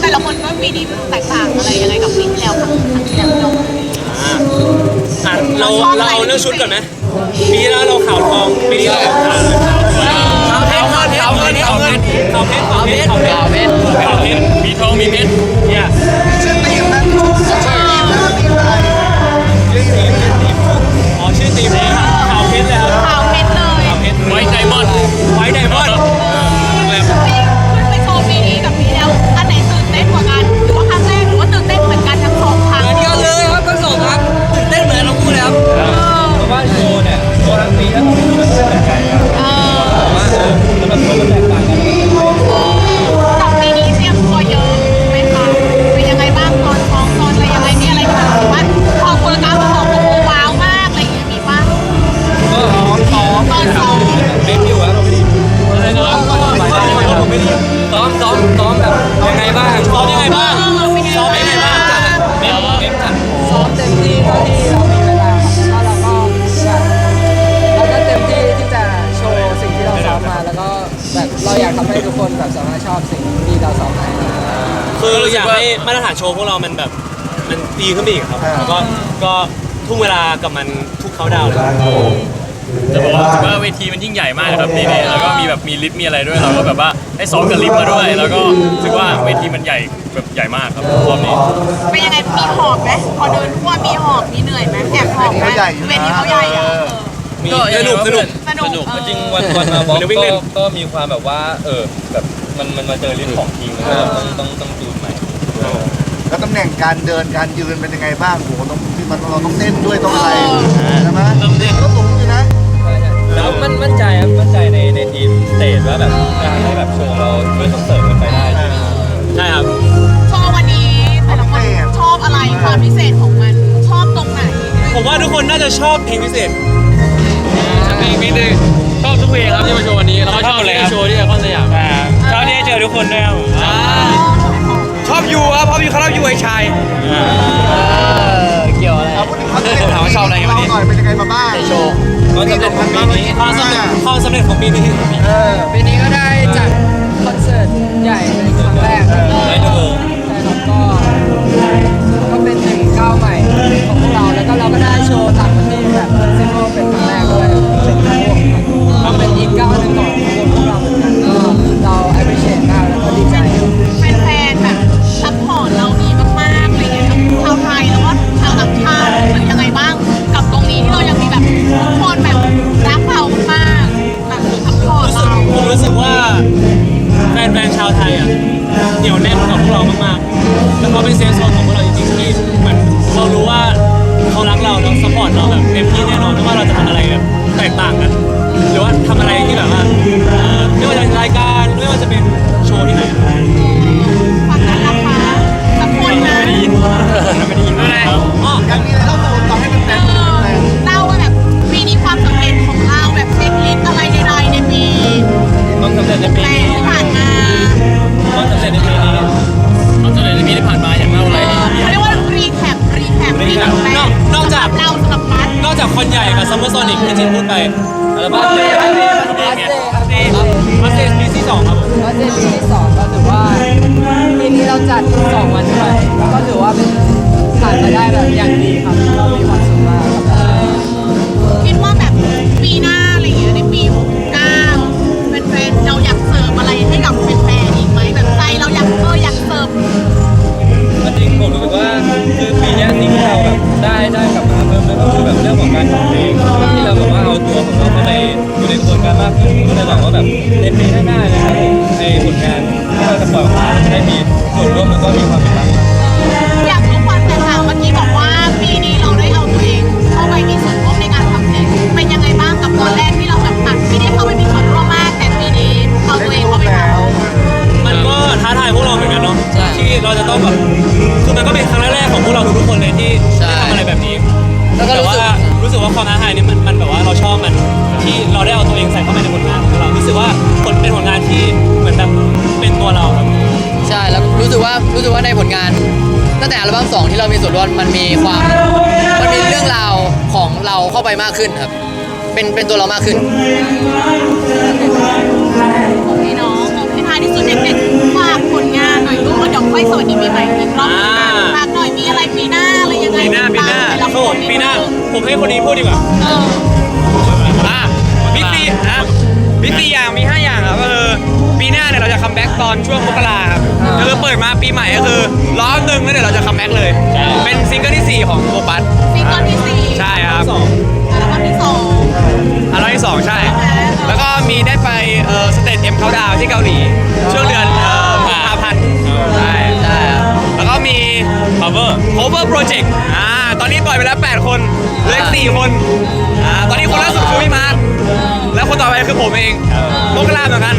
แต่ละคนก็มีดีแตกต่างอะไรยังไงกับปีที่แล้วครับแเอะอ่าอ่เราเราเรื่องชุดก่อนไหมปีที่แล้วเราขาวทองปีนี้เราขาวขาวขาวขาวขาวขาวขาวขาวขาขาวเพชราวขาวขาวขาวขขาาวขาวขขาาวขาวขาวขาวขาวขาว คืออยากให้มาตรฐานโชว์พวกเรามันแบบมันดีขึ้นไปอีกครับแล้วก็ก็ทุ่มเวลากับมันทุกเขาดาวเลยจะบอกว่าถือว่าเวทีมันยิ่งใหญ่มากครับปีนี้แล้วก็มีแบบมีลิฟต์มีอะไรด้วยเราก็แบบว่าได้ซ้อมกับลิฟต์มาด้วย แล้วก็ถือว่าเวทีมันใหญ่แบบใหญ่มากครับรอบนี้เป็นยังไงมีหอบไหมพอเดินทั่วมีหอบมีเหนื่อยไหมแอบหอบไหมเวทีเขาใหญ่อะเออก็สนุกสนุกสนุกเออจริงวันวันมาบล็อกเดี๋ยววิ่งเล่นก็ก็มีความแบบว่าเออแบบ มันมันมาเจอลิ้นของจริงแล้วก็ต้องต้องต้องจูนใหม่แล้วตำแหน่งการเดินการยืนเป็นยังไงบ้างโหต้องที่มันเราต้องเต้นด้วยต้องอะไรใช่ไหมต้องเต้นก็สูงอยู่นะแล้วมันมั่นใจครับมั่นใจในในทีมสเตจว่าแบบการให้แบบโชว์เราช่วยส่งเสริมกันไปได้จริงใช่ครับชอบวันนี้แต่ละคนชอบอะไรความพิเศษของมันชอบตรงไหน ผมว่าทุกคนน่าจะชอบเพลงพิเศษเพลงนี้เลยชอบทุกเพลงครับที่มาโชว์วันนี้แล้วก็ชอบเลยโชว์ที่ไอคอนสยาม ชอบที่ได้เจอทุกคนด้วยครับชอบอยู่ครับชอบอยู่เขาชอบอยู่ไอ้ชายเกี่ยวอะไรเอาพูดถึงคอนเสิร์ตถามว่าชอบอะไรกันวันนี้หน่อยเป็นยังไงมาบ้าง โชว์เขาจะเป็นปีนี้ความสำเร็จความสำเร็จของปีนี้เออปีนี้ก็ได้จัดคอนเสิร์ตใหญ่เป็นครั้งแรกครับได้ดู ฟนๆชาวไทยอะเหนียวแน่นกับพวกเรามากๆแล้วก็เป็นเซฟโซนของพวกเราจริงๆที่เหมือนเรารู้ว่าเขารักเราแล้วสปอร์ตเราแบบเต็มที่แน่นอนไม่ว่าเราจะทำอะไรแบบแตกต่างกันหรือว่าทำอะไรที่แบบว่าเอ่อไม่ว่าจะราย สเดย์ครับมาสเตสปีที่สองครับผมบัสเดย์ปีที่สองก็ถือว่าปีนี้เราจัดสองวันด้วยก็ถือว่าเป็นผ่านมาได้แบบอย่างดีครับเรามีความ มากขึ้นก็เลยหวังว่าแบบในปีหน้าๆนะครับในผลงานที่เราจะปล่อยออกมาได้มีส่วนร่วมแล้วก็มีความเป็นธรรม อยาก สองที่เรามีส่วนร่วมมันมีความมันมีเรื่องราวของเราเข้าไปมากขึ้นครับ เป็นเป็นตัวเรามากขึ้นโอเคเนาะโอเคท้ายที่สุดเด็กๆฝากผลงานหน่อยลูกแล้วเดี๋ยวค่อยว้สวัสดีปีใหม่อีกรอบหนึงนะฝากหน่อยมีอะไรปีหน้าอะไรยังไงปีหน้าปีหน้าบ้งครับผมปีหน้า ผมให้คนนี้พูดดีกว่าเออ อะมีสี่อะมีสี่อย่างมี ตอนช่วงมกราครับก็คือเปิดมาปีใหม่ก็คือรอบหนึ่งแล้วเดี๋ยวเราจะคัมแบ็กเลย เป็นซิงเกิลที่สี่ของโอปัสซิงเกิลที่สี่ใช่ครับอัลบั้มที่สองอันที่สองใช่ แล้วก็มีได้ไปเอ่อสเตจเอ็มเขาดาวที่เกาหลี ช่วงเดือนเอ่อกุมภาพันธ์ใช่ใช่ครับแล้วก็มี cover cover project อ่าตอนนี้ปล่อยไปแล้ว 8 คนเหลืออีก4คนอ่าตอนนี้คนล่าสุดคือพี่มาร์คแล้วคนต่อไปคือผมเองมกราเหมือนกัน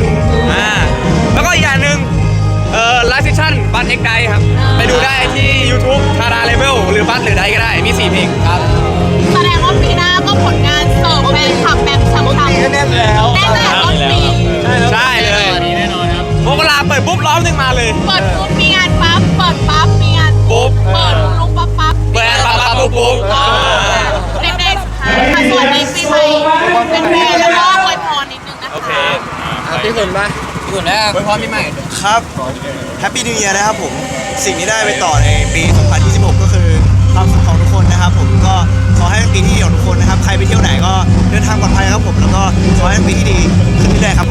หรือบัตหรือใดก็ได้มี4เพลงครับแสดงว่าปีหน้าก็ผลงานเสิร์ฟแฟนคลับแบบฉ่ำๆปีก็แน่นแล้วแน่นแต่ต้นปีใช่เลยแน่นอนครับมกราเปิดปุ๊บล้อมหนึ่งมาเลย เปิดปุ๊บมีงานปั๊บเปิดปั๊บมีงานปุ๊บเปิดลุงปั๊บปั๊บเปิดปั๊บปั๊บปุ๊บปุ๊บอ๋อเด็กๆค่ะสวัสดีปีใหม่เป็นแฟนแล้วก็อวยพรนิดนึงนะคะโอเคพี่ขุนปะพี่ขุนนะครับไว้พรปีใหม่ครับแฮปปี้นิว e ย r นะครับผม สิ่งที่ได้ไปต่อในปี 2026 ก็ ความสุขของทุกคนนะครับผมก็ขอให้เป็นปีที่ดีของทุกคนนะครับ ใครไปเที่ยวไหนก็เดินทางปลอดภัยครับผมแล้วก็ขอให้เป็นปีที่ดีขึ้นเรื่อยๆครับ